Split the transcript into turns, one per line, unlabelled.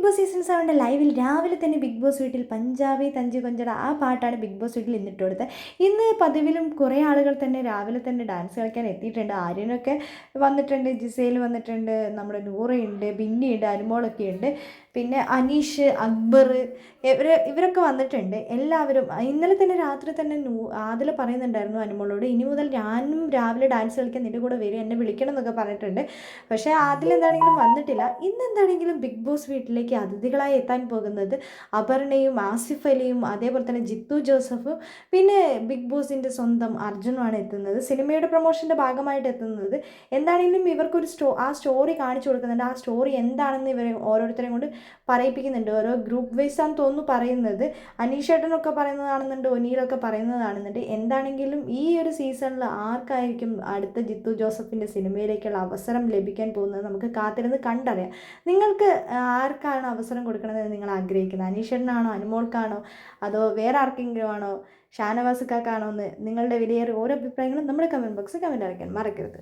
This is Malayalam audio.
ബിഗ് ബോസ് സീസൺ സെവന്റെ ലൈവിൽ രാവിലെ തന്നെ ബിഗ് ബോസ് വീട്ടിൽ പഞ്ചാബി തഞ്ചു കൊഞ്ചട ആ പാട്ടാണ് ബിഗ് ബോസ് വീട്ടിൽ ഇന്നിട്ട് കൊടുത്തത് ഇന്ന് പതിവിലും കുറേ ആളുകൾ തന്നെ രാവിലെ തന്നെ ഡാൻസ് കളിക്കാൻ എത്തിയിട്ടുണ്ട്. ആര്യനൊക്കെ വന്നിട്ടുണ്ട് ജിസയിൽ വന്നിട്ടുണ്ട് നമ്മുടെ നൂറയുണ്ട് ബിന്നിയുണ്ട് അനുമോളൊക്കെ ഉണ്ട്. പിന്നെ അനീഷ് അക്ബർ ഇവർ ഇവരൊക്കെ വന്നിട്ടുണ്ട്. എല്ലാവരും ഇന്നലെ തന്നെ രാത്രി തന്നെ നൂ ആദിൽ പറയുന്നുണ്ടായിരുന്നു അനുമോളോട് ഇനി മുതൽ ഞാനും രാവിലെ ഡാൻസ് കളിക്കാൻ നിന്റെ കൂടെ വരും എന്നെ വിളിക്കണം എന്നൊക്കെ പറഞ്ഞിട്ടുണ്ട്. പക്ഷേ ആദിൽ എന്താണെങ്കിലും വന്നിട്ടില്ല. ഇന്ന് എന്താണെങ്കിലും ബിഗ് ബോസ് വീട്ടിലേക്ക് അതിഥികളായി എത്താൻ പോകുന്നത് അപർണയും ആസിഫ് അലിയും അതേപോലെ തന്നെ ജിത്തു ജോസഫും പിന്നെ ബിഗ് ബോസിന്റെ സ്വന്തം അർജുനുമാണ് എത്തുന്നത്. സിനിമയുടെ പ്രൊമോഷന്റെ ഭാഗമായിട്ട് എത്തുന്നത് എന്താണെങ്കിലും ഇവർക്കൊരു സ്റ്റോ ആ സ്റ്റോറി കാണിച്ചു കൊടുക്കുന്നുണ്ട്. ആ സ്റ്റോറി എന്താണെന്ന് ഇവരെ ഓരോരുത്തരെയും കൊണ്ട് പറയിപ്പിക്കുന്നുണ്ട്. ഓരോ ഗ്രൂപ്പ് വൈസ് ആണെന്ന് തോന്നുന്നു പറയുന്നത്. അനീഷേട്ടനൊക്കെ പറയുന്നതാണെന്നുണ്ട് ഒനീലൊക്കെ പറയുന്നതാണെന്നുണ്ട്. എന്താണെങ്കിലും ഈ ഒരു സീസണിൽ ആർക്കായിരിക്കും അടുത്ത ജിത്തു ജോസഫിന്റെ സിനിമയിലേക്കുള്ള അവസരം ലഭിക്കാൻ പോകുന്നത് നമുക്ക് കാത്തിരുന്ന് കണ്ടറിയാം. നിങ്ങൾക്ക് ആർക്കാണ് അവസരം കൊടുക്കണമെന്ന് നിങ്ങൾ ആഗ്രഹിക്കുന്നത്? അനീഷേട്ടനാണോ അനുമോൾക്കാണോ അതോ വേറെ ആർക്കെങ്കിലും ആണോ ഷാനവാസുക്കാക്കാണോ എന്ന് നിങ്ങളുടെ വിലയേറിയ ഓരോ അഭിപ്രായങ്ങളും നമ്മുടെ കമന്റ് ബോക്സിൽ കമന്റ് അറിയിക്കാൻ മറക്കരുത്.